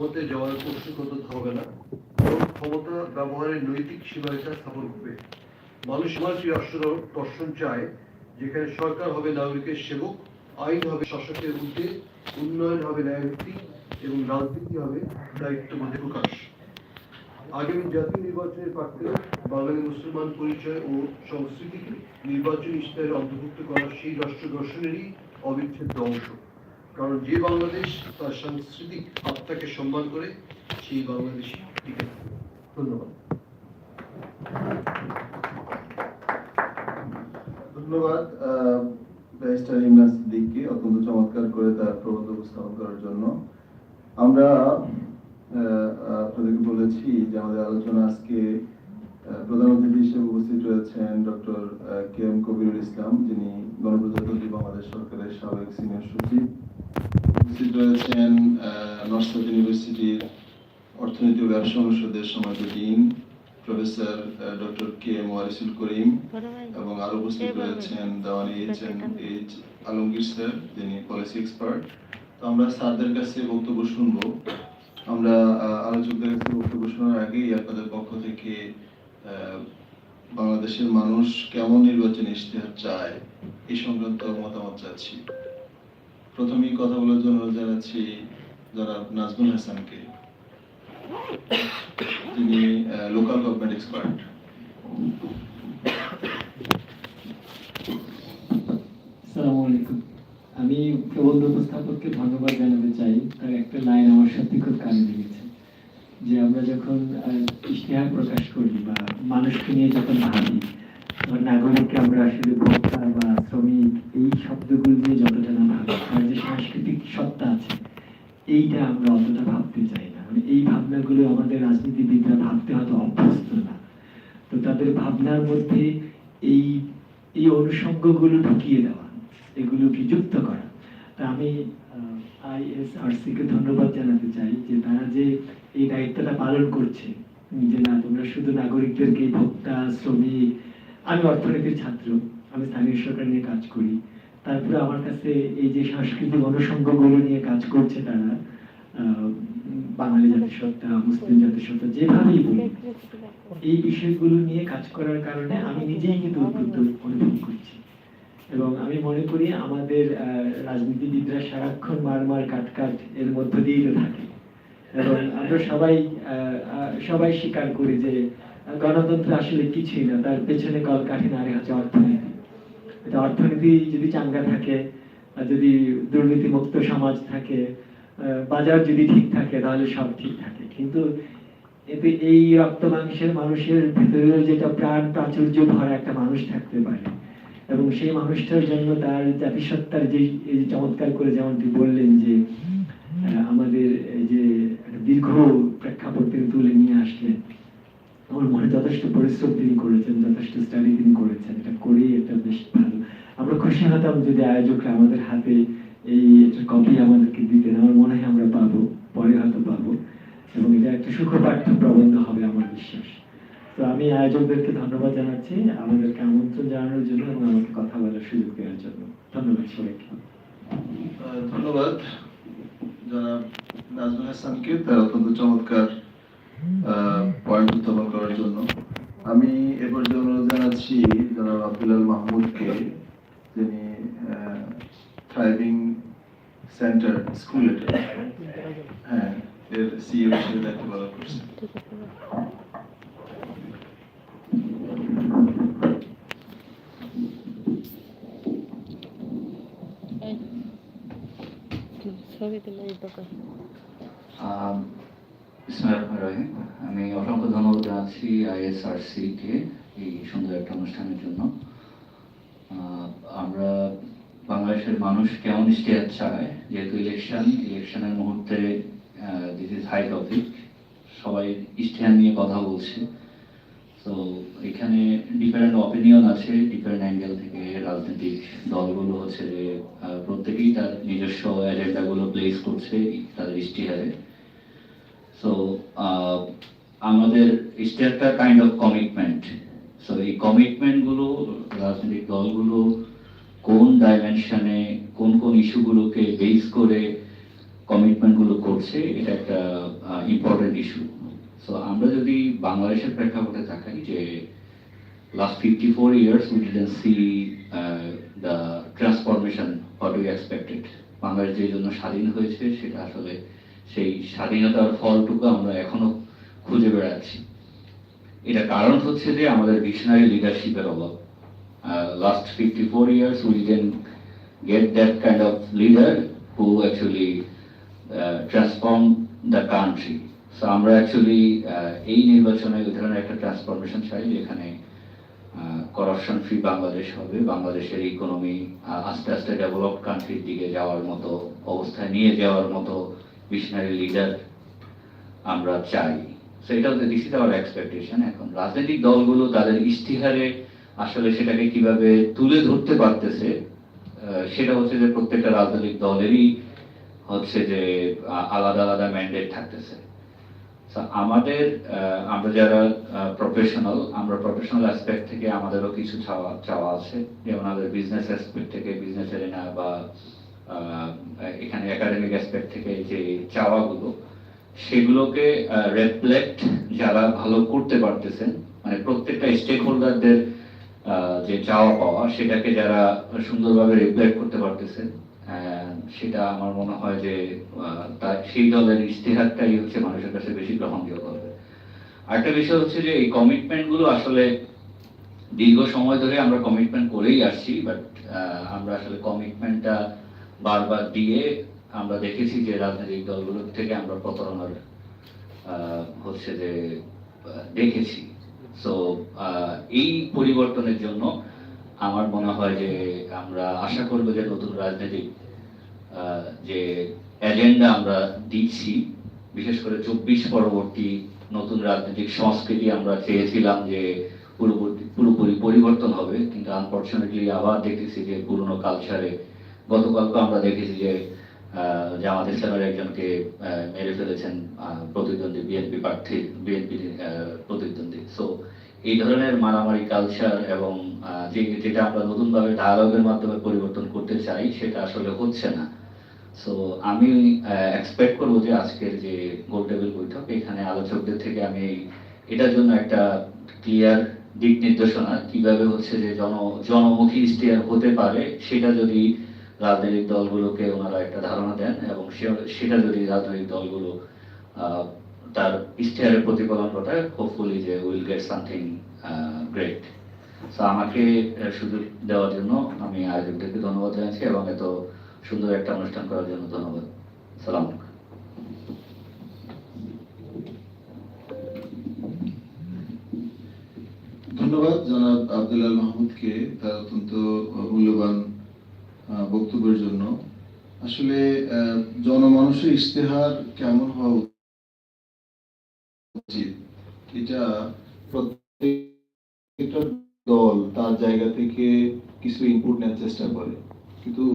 ক্ষমতায় যাওয়ার করতে হবে না। ক্ষমতা ব্যবহারের নৈতিক সীমারেখা স্থাপন করবে। মানুষ সমাজী রাষ্ট্র দর্শন চায়, যেখানে সরকার হবে নাগরিকের সেবক, আইন হবে শাসকের ঊর্ধ্বে, উন্নয়ন হবে ন্যায়ভিত্তিক এবং রাজনীতি হবে দায়িত্ব দায়িত্ববোধে প্রকাশ। আগামী জাতীয় নির্বাচনের প্রাক্তে বাঙালি মুসলমান পরিচয় ও সংস্কৃতিকে নির্বাচনী ইস্তাহারে অন্তর্ভুক্ত করা সেই রাষ্ট্র দর্শনেরই অবিচ্ছেদ্য অংশ। কারণ যে বাংলাদেশ তার সাংস্কৃতিক আত্মাকে সম্মান করে, সেই বাংলাদেশ টিকে ধন্যবাদ। ধন্যবাদ ব্যারিস্টার ইমরান সিদ্দিককে অত্যন্ত চমৎকার করে তার প্রবন্ধ উপস্থাপন করার জন্য। আমরা আপনাদেরকে বলেছি যে আমাদের আলোচনা আজকে প্রধান অতিথি হিসেবে উপস্থিত রয়েছেন doctor K M Kabirul Islam, যিনি গণপ্রজাতন্ত্রী বাংলাদেশ সরকারের সাবেক সিনিয়র সচিব। উপস্থিত নর্থ অর্থনীতি ব্যবসা অনুষদের সমাজ dean professor doctor K Karim এবং উপস্থিত রয়েছেন এইচ এইচ আলমগীর স্যার, যিনি পলিসি এক্সপার্ট তো আমরা স্যারদের কাছে বক্তব্য শুনব। আমরা আলোচকদের কাছে বক্তব্য শোনার আগেই আপনাদের পক্ষ থেকে বাংলাদেশের মানুষ কেমন নির্বাচন ইশতেহার চায় এই সংক্রান্ত মতামত চাচ্ছি। প্রথমেই কথা বলার জন্য জানাচ্ছি যারা নাজমুল হাসানকে। তিনি লোকাল গভর্নমেন্ট এক্সপার্ট আমি প্রবন্ধ উপস্থাপককে ধন্যবাদ জানাতে চাই, তার একটা লাইন আমার সত্যি খুব কানে লেগেছে। যে আমরা যখন ইশতেহার প্রকাশ করি বা মানুষকে নিয়ে যখন ভাবি নাগরিককে আমরা আসলে ভোক্তা এইটা আমরা অতটা ভাবতে চাই না। মানে এই ভাবনাগুলো আমাদের রাজনীতিবিদরা ভাবতে হয়তো অভ্যস্ত না। তো তাদের ভাবনার মধ্যে এই এই অনুষঙ্গগুলো ঢুকিয়ে দেওয়া, এগুলোকে যুক্ত করা। তা আমি আইএসআরসি কে ধন্যবাদ জানাতে চাই যে তারা যে এই দায়িত্বটা পালন করছে, যে না, তোমরা শুধু নাগরিকদেরকে ভোক্তা, শ্রমিক, আমি অর্থনীতির ছাত্র, আমি স্থানীয় সরকার নিয়ে কাজ করি তারপরে আমার কাছে এই যে সাংস্কৃতিক অনুষঙ্গগুলো নিয়ে কাজ করছে তারা বাঙালি জাতিসত্তা মুসলিম জাতিসত্তা যেভাবেই বলি, এই বিষয়গুলো নিয়ে কাজ করার কারণে আমি নিজেই কিন্তু উদ্বুদ্ধ অনুভব করছি। এবং আমি মনে করি আমাদের রাজনীতিবিদরা সারাক্ষণ মার মার কাট কাট এর মধ্য দিয়েই তো থাকে। এবং আমরা সবাই সবাই স্বীকার করি যে গণতন্ত্র আসলে কিছুই না, তার পেছনে কল কাঠি নারে হচ্ছে অর্থনীতি অর্থনীতি যদি চাঙ্গা থাকে যদি দুর্নীতি মুক্ত সমাজ থাকে বাজার যদি ঠিক থাকে, তাহলে সব ঠিক থাকে। কিন্তু এতে এই রক্ত মাংসের মানুষের ভেতরেও যেটা প্রাণ প্রাচুর্য ভরা একটা মানুষ থাকতে পারে। এবং সেই মানুষটার জন্য তার জাতিসত্তার যে চমৎকার করে যেমনটি বললেন যে আমাদের এই যে দীর্ঘ প্রেক্ষাপট তিনি তুলে নিয়ে আসলেন। আমার মনে যথেষ্ট পরিশ্রম তিনি করেছেন, যথেষ্ট স্টাডি তিনি করেছেন। এটা করেই এটা বেশ ভালো আমরা খুশি হতাম যদি আয়োজকরা আমাদের হাতে এই একটা কপি আমাদেরকে দিতেন। আমার মনে হয় আমরা পাবো, পরে হয়তো পাবো। এবং এটা একটা সুখপাঠ্য প্রবন্ধ হবে আমার বিশ্বাস। তো আমি আয়োজকদেরকে ধন্যবাদ জানাচ্ছি, আমাদেরকে আমন্ত্রণ জানানোর জন্য এবং আমাকে কথা বলার সুযোগ দেওয়ার জন্য। ধন্যবাদ সবাইকে। ধন্যবাদ। জনাব নাজমুল হাসানকে, তার অত্যন্ত চমৎকার পয়েন্ট উত্থাপন করার জন্য আমি এ পর্যায়ে অনুরোধ জানাচ্ছি জনাব আব্দুল্লাহ মাহমুদকে যিনি থ্রাইভিং সেন্টার স্কুল এটা হ্যাঁ এর সিইও হিসেবে দায়িত্ব পালন রহিম। আমি অসংখ্য ধন্যবাদ জানাচ্ছি আইএসআরসি কে এই সুন্দর একটা অনুষ্ঠানের জন্য। আমরা বাংলাদেশের মানুষ কেমন ইশতেহার চায় যেহেতু ইলেকশন ইলেকশনের মুহূর্তে দিস ইজ হাই টপিক সবাই ইশতেহার নিয়ে কথা বলছে। তো এখানে ডিফারেন্ট অপিনিয়ন আছে ডিফারেন্ট অ্যাঙ্গেল থেকে রাজনৈতিক দলগুলো হচ্ছে যে প্রত্যেকেই তার নিজস্ব এজেন্ডাগুলো প্লেস করছে তাদের ইশতেহারে। সো আমাদের ইশতেহারটা কাইন্ড অফ কমিটমেন্ট সো এই কমিটমেন্টগুলো রাজনৈতিক দলগুলো কোন ডাইমেনশনে কোন কোন ইস্যুগুলোকে বেস করে কমিটমেন্টগুলো করছে এটা একটা ইম্পর্টেন্ট ইস্যু সো আমরা যদি বাংলাদেশের প্রেক্ষাপটে তাকাই যে last 54 years we didn't see uh, the transformation what we expected Bangladesh যে জন্য স্বাধীন হয়েছে সেটা আসলে সেই স্বাধীনতার ফলটুকু আমরা এখনও খুঁজে বেড়াচ্ছি। এটা কারণ হচ্ছে যে আমাদের ভিশনারি লিডারশিপের অভাব। Last fifty four years we didn't get that kind of leader who actually transform the country so আমরা অ্যাকচুয়ালি এই নির্বাচনে ওই ধরনের একটা ট্রান্সফরমেশন চাই যেখানে করাপশন ফ্রি বাংলাদেশ হবে। বাংলাদেশের ইকোনমি আস্তে আস্তে ডেভেলপড কান্ট্রির দিকে যাওয়ার মতো, অবস্থায় নিয়ে যাওয়ার মতো মিশনারি লিডার আমরা চাই। সো এটা দিস ইজ আওয়ার এক্সপেকটেশন এখন। রাজনৈতিক দলগুলো তাদের ইশতিহারে আসলে সেটাকে কীভাবে তুলে ধরতে পারতেছে সেটা হচ্ছে যে প্রত্যেকটা রাজনৈতিক দলেরই হচ্ছে যে আলাদা আলাদা ম্যান্ডেট থাকতেছে। আমাদের আমরা যারা প্রফেশনাল আমরা প্রফেশনাল অ্যাসপেক্ট থেকে আমাদেরও কিছু চাওয়া চাওয়া আছে। যেমন আমাদের বিজনেস অ্যাসপেক্ট থেকে বিজনেস এরিনা বা এখানে একাডেমিক অ্যাসপেক্ট থেকে যে চাওয়াগুলো, সেগুলোকে রেফ্লেক্ট যারা ভালো করতে পারতেছেন মানে প্রত্যেকটা স্টেক হোল্ডারদের যে চাওয়া পাওয়া, সেটাকে যারা সুন্দরভাবে রিফ্লেক্ট করতে পারতেছে সেটা আমার মনে হয় যে তার, সেই দলের ইশতেহারটাই হচ্ছে মানুষের কাছে বেশি গ্রহণযোগ্য হবে। আরেকটা বিষয় হচ্ছে যে, এই কমিটমেন্টগুলো আসলে দীর্ঘ সময় ধরে আমরা কমিটমেন্ট করেই আসছি বাট আমরা আসলে কমিটমেন্টটা বারবার দিয়ে আমরা দেখেছি যে, রাজনৈতিক দলগুলোর থেকে আমরা প্রতারণার হচ্ছে যে দেখেছি। সো এই পরিবর্তনের জন্য আমার মনে হয় যে আমরা আশা করব যে নতুন রাজনৈতিক যে এজেন্ডা আমরা দিচ্ছি, বিশেষ করে চব্বিশ পরবর্তী নতুন রাজনৈতিক সংস্কৃতি আমরা চেয়েছিলাম যে পুরোপুরি পুরোপুরি পরিবর্তন হবে, কিন্তু আনফর্চুনেটলি আবার দেখতেছি যে পুরনো কালচারে গতকালকে আমরা দেখেছি যে জামাত ইসলামের একজনকে মেরে ফেলেছেন প্রতিদ্বন্দ্বী, বিএনপি প্রার্থী, বিএনপি প্রতিদ্বন্দ্বী। সো এই ধরনের মারামারি কালচার এবং যে, যেটা আমরা নতুনভাবে ডায়ালগের মাধ্যমে পরিবর্তন করতে চাই, সেটা আসলে হচ্ছে না। সো আমি এক্সপেক্ট করব যে আজকের যে গোল টেবিল বৈঠক, এখানে আলোচকদের থেকে আমি এটার জন্য একটা ক্লিয়ার দিক নির্দেশনা কীভাবে হচ্ছে যে জন, জনমুখী ইশতেহার হতে পারে, সেটা যদি রাজনৈতিক দলগুলোকে ওনারা একটা ধারণা দেন এবং সেটা যদি রাজনৈতিক দলগুলো তার ইশতেহারের প্রতিফলন ঘটায় হোপফুলি যে will get something great so আমাকে সুযোগ দেওয়ার জন্য আমি আয়োজকদেরকে ধন্যবাদ জানাচ্ছি এবং এত সুন্দর একটা অনুষ্ঠান করার জন্য ধন্যবাদ। সালাম ধন্যবাদ জনাব আব্দুল্লাহ মাহমুদকে, তার অত্যন্ত মূল্যবান বক্তব্যের জন্য। আসলে জনমানুষের ইশতেহার কেমন হওয়া উচিত? এটা প্রত্যেকটা দল তার জায়গা থেকে কিছু ইনপুট নেওয়ার চেষ্টা করে। কিন্তু